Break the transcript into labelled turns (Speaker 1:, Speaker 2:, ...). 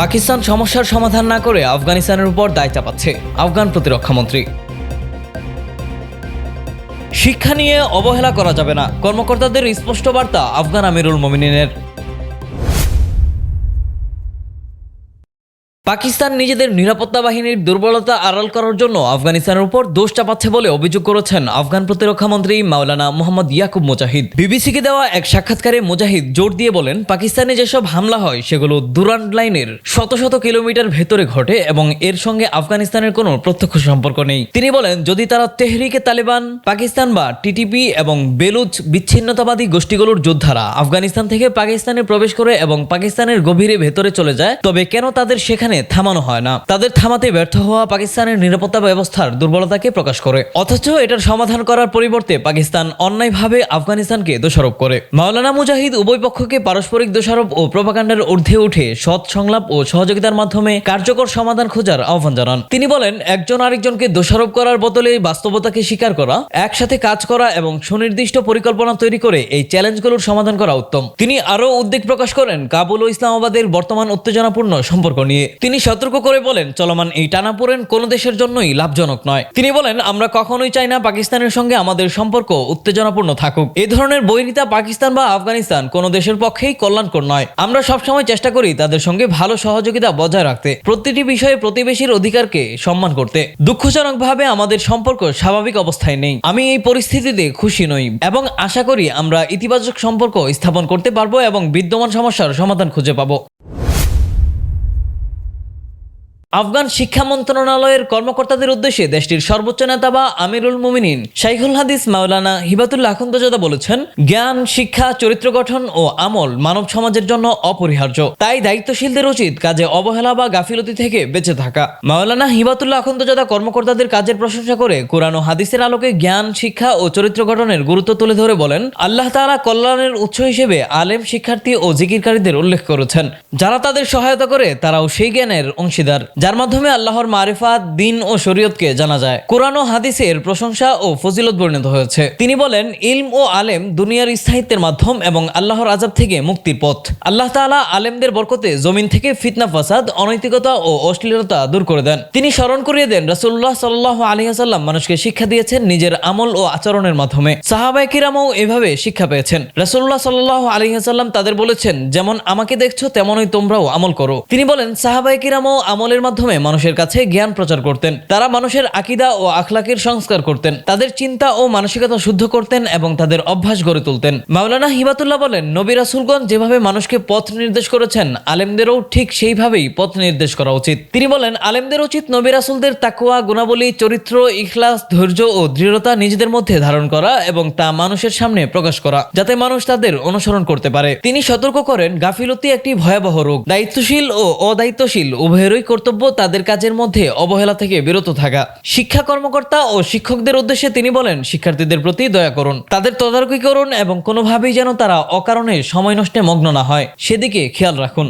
Speaker 1: পাকিস্তান সমস্যার সমাধান না করে আফগানিস্তানের উপর দায় চাপাচ্ছে আফগান প্রতিরক্ষা মন্ত্রী। শিক্ষা নিয়ে অবহেলা করা যাবে না। কর্মকর্তাদের স্পষ্ট বার্তা আফগান আমিরুল মোমিনিনের। পাকিস্তান নিজেদের নিরাপত্তা বাহিনীর দুর্বলতা আড়াল করার জন্য আফগানিস্তানের উপর দোষ চাপাচ্ছে বলে অভিযোগ করেছেন আফগান প্রতিরক্ষা মন্ত্রী মাওলানা মোহাম্মদ ইয়াকুব মুজাহিদ। বিবিসিকে দেওয়া এক সাক্ষাৎকারে মুজাহিদ জোর দিয়ে বলেন, পাকিস্তানে যেসব হামলা হয়, সেগুলো দুরান লাইনের শত শত কিলোমিটার ভেতরে ঘটে এবং এর সঙ্গে আফগানিস্তানের কোনো প্রত্যক্ষ সম্পর্ক নেই। তিনি বলেন, যদি তারা তেহরিকে তালেবান, পাকিস্তান বা টিটিপি এবং বেলুচ বিচ্ছিন্নতাবাদী গোষ্ঠীগুলোর যোদ্ধারা আফগানিস্তান থেকে পাকিস্তানে প্রবেশ করে এবং পাকিস্তানের গভীরে ভেতরে চলে যায়, তবে কেন তাদের সেখানে থামানো হয় না। তাদের থামাতে ব্যর্থ হওয়া পাকিস্তানের নিরাপত্তা ব্যবস্থার দুর্বলতাকে প্রকাশ করে। অথচ এটার সমাধান করার পরিবর্তে পাকিস্তান অন্যায়ভাবে আফগানিস্তানকে দোষারোপ করে। মাওলানা মুজাহিদ উভয় পক্ষকে পারস্পরিক দোষারোপ ও প্রভাকাণ্ডের ঊর্ধ্বে উঠে সৎ সংলাপ ও সহযোগিতার মাধ্যমে কার্যকর সমাধান খোঁজার আহ্বান জানান। তিনি বলেন, একজন আরেকজনকে দোষারোপ করার বদলে বাস্তবতাকে স্বীকার করা, একসাথে কাজ করা এবং সুনির্দিষ্ট পরিকল্পনা তৈরি করে এই চ্যালেঞ্জগুলোর সমাধান করা উত্তম। তিনি আরও উদ্বেগ প্রকাশ করেন কাবুল ও ইসলামাবাদের বর্তমান উত্তেজনাপূর্ণ সম্পর্ক নিয়ে। তিনি সতর্ক করে বলেন, চলমান এই টানাপোড়েন কোনো দেশের জন্যই লাভজনক নয়। তিনি বলেন, আমরা কখনোই চাই না পাকিস্তানের সঙ্গে আমাদের সম্পর্ক উত্তেজনাপূর্ণ থাকুক। এ ধরনের বৈরিতা পাকিস্তান বা আফগানিস্তান কোনো দেশের পক্ষেই কল্যাণকর নয়। আমরা সবসময় চেষ্টা করি তাদের সঙ্গে ভালো সহযোগিতা বজায় রাখতে, প্রতিটি বিষয়ে প্রতিবেশীর অধিকারকে সম্মান করতে। দুঃখজনকভাবে আমাদের সম্পর্ক স্বাভাবিক অবস্থায় নেই। আমি এই পরিস্থিতিতে খুশি নই এবং আশা করি আমরা ইতিবাচক সম্পর্ক স্থাপন করতে পারব এবং বিদ্যমান সমস্যার সমাধান খুঁজে পাবো। আফগান শিক্ষা মন্ত্রণালয়ের কর্মকর্তাদের উদ্দেশ্যে দেশটির সর্বোচ্চ নেতা বা আমিরুল মুমিনিন শাইখুল হাদিস মাওলানা হিবাতুল্লাহ আখন্দজাদা বলেছেন, জ্ঞান, শিক্ষা, চরিত্র গঠন ও আমল মানব সমাজের জন্য অপরিহার্য। তাই দায়িত্বশীলদের উচিত কাজে অবহেলা বা গাফিলতি থেকে বেঁচে থাকা। মাওলানা হিবাতুল্লাহ আখন্দজাদা কর্মকর্তাদের কাজের প্রশংসা করে কোরআন ও হাদিসের আলোকে জ্ঞান, শিক্ষা ও চরিত্র গঠনের গুরুত্ব তুলে ধরে বলেন, আল্লাহ তাআলা কল্যাণের উৎস হিসেবে আলেম শিক্ষার্থী ও জিকিরকারীদের উল্লেখ করেছেন। যারা তাদের সহায়তা করে তারাও সেই জ্ঞানের অংশীদার। যার মাধ্যমে আল্লাহর মারিফাত, দিন ও শরীয়তকে জানা যায়। কোরআন ও হাদিসের প্রশংসা ও ফজিলত বর্ণিত হয়েছে। তিনি বলেন, ইলম ও আলেম দুনিয়ার স্থায়িত্বের মাধ্যম এবং আল্লাহর আজাব থেকে মুক্তির পথ। আল্লাহ তাআলা আলেমদের বরকতে জমিন থেকে ফিতনা, ফাসাদ, অনৈতিকতা ও অশ্লীলতা দূর করে দেন। তিনি স্মরণ করিয়ে দেন, রাসূলুল্লাহ সাল্লাহ আলিয়াসাল্লাম মানুষকে শিক্ষা দিয়েছেন নিজের আমল ও আচরণের মাধ্যমে। সাহাবায়ে কিরামও এভাবে শিক্ষা পেয়েছেন। রাসূলুল্লাহ সাল্লাহ আলিহাসাল্লাম তাদের বলেছেন, যেমন আমাকে দেখছ, তেমনই তোমরাও আমল করো। তিনি বলেন, সাহাবায়ে কিরামও আমলের মাধ্যমে মানুষের কাছে জ্ঞান প্রচার করতেন। তারা মানুষের আকিদা ও আখলাকের সংস্কার করতেন। তাদের চিন্তা ও মানসিকতা শুদ্ধ করতেন এবং তাদের অভ্যাস গড়ে তুলতেন। মাওলানা হিবাতুল্লাহ বলেন, নবী রাসুলগঞ্জ যেভাবে মানুষকে পথ নির্দেশ করেছেন, আলেমদেরও ঠিক সেইভাবেই পথ নির্দেশ করা উচিত। তিনি বলেন, আলেমদের উচিত নবী রাসুলদের তাকুয়া গুণাবলী, চরিত্র, ইখলাস, ধৈর্য ও দৃঢ়তা নিজেদের মধ্যে ধারণ করা এবং তা মানুষের সামনে প্রকাশ করা, যাতে মানুষ তাদের অনুসরণ করতে পারে। তিনি সতর্ক করেন, গাফিলতি একটি ভয়াবহ রোগ। দায়িত্বশীল ও অদায়িত্বশীল উভয়েরই কর্তব্য তাদের কাজের মধ্যে অবহেলা থেকে বিরত থাকা। শিক্ষা কর্মকর্তা ও শিক্ষকদের উদ্দেশ্যে তিনি বলেন, শিক্ষার্থীদের প্রতি দয়া করুন। তাদের তদারকি করুন এবং কোনোভাবেই যেন তারা অকারণে সময় নষ্টে মগ্ন না হয়। সেদিকে খেয়াল রাখুন।